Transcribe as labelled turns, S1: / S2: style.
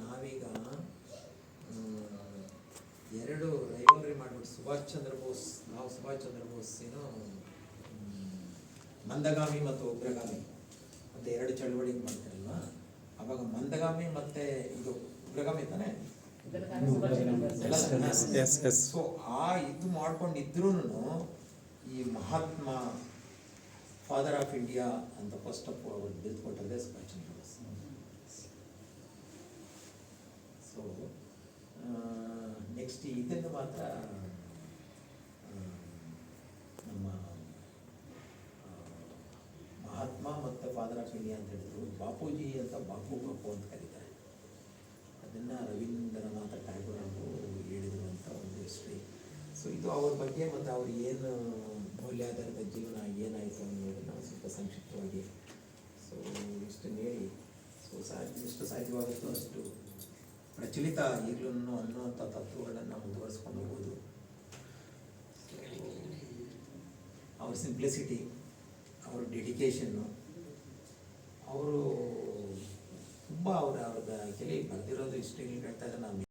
S1: ನಾವೀಗ ಎರಡು ರೈವಲ್ರಿ ಮಾಡ್ಬಿಟ್ಟು ಸುಭಾಷ್ ಚಂದ್ರ ಬೋಸ್ ನಾವು ಸುಭಾಷ್ ಚಂದ್ರ ಬೋಸ್ ಏನೋ ಮಂದಗಾಮಿ ಮತ್ತು ಉಗ್ರಗಾಮಿ. ಅಂತ ಎರಡು ಚಳವಳಿ ಮಾಡ್ತಾರಲ್ವ? ಅವಾಗ ಮಂದಗಾಮಿ ಮತ್ತೆ ಇದು ಉಗ್ರಗಾಮಿ ತಾನೆ. ಸೊ ಆ ಇದು ಮಾಡ್ಕೊಂಡಿದ್ರು ಈ ಮಹಾತ್ಮ ಫಾದರ್ ಆಫ್ ಇಂಡಿಯಾ ಅಂತ ಫಸ್ಟ್ ಆಫ್ ಅವ್ರು ಬಿಲ್ಕೊಟ್ಟದೆ ಸುಭಾಷ್ ಚಂದ್ರ ಬೋಸ್ ಸೊ ನೆಕ್ಸ್ಟ್ ಇದನ್ನು ಮಾತ್ರ ನಮ್ಮ ಮಹಾತ್ಮ ಮತ್ತು ಆಫ್ ಅಂತ ಹೇಳಿದ್ರು, ಬಾಪೂಜಿ ಅಂತ ಬಾಪು ಬಾಪು ಅಂತ ಕರೀತಾರೆ. ಅದನ್ನು ರವೀಂದ್ರನಾಥ ಟ್ಯಾಗೋರ್ ಅವರು ಹೇಳಿದರು ಅಂತ ಒಂದು ಹಿಸ್ಟ್ರಿ ಸೊ ಇದು ಅವ್ರ ಬಗ್ಗೆ ಮತ್ತು ಅವ್ರು ಏನು ಮೌಲ್ಯಾಧಾರಿತ ಜೀವನ ಏನಾಯಿತು ಅನ್ನೋದನ್ನು ಸ್ವಲ್ಪ ಸಂಕ್ಷಿಪ್ತವಾಗಿ ಸೊ ಇಷ್ಟನ್ನು ಹೇಳಿ. ಸೊ ಸಾಧ್ಯ, ಎಷ್ಟು ಸಾಧ್ಯವಾಗುತ್ತೋ ಅಷ್ಟು ಪ್ರಚಲಿತ ಈಗಲೂ ಅನ್ನುವಂಥ ತತ್ವಗಳನ್ನು ಮುಂದುವರಿಸ್ಕೊಂಡು ಹೋಗೋದು. ಅವ್ರ ಸಿಂಪ್ಲಿಸಿಟಿ ಅವ್ರ ಡೆಡಿಕೇಶನ್ನು ಅವರು ತುಂಬ ಅವ್ರ ಅವ್ರದ್ದು ಆ್ಯಕ್ಚುಲಿ ಬರೆದಿರೋದು ಇಷ್ಟು ಹೇಳ್ತಾ ಇದ್ದಾರೆ. ನಾನು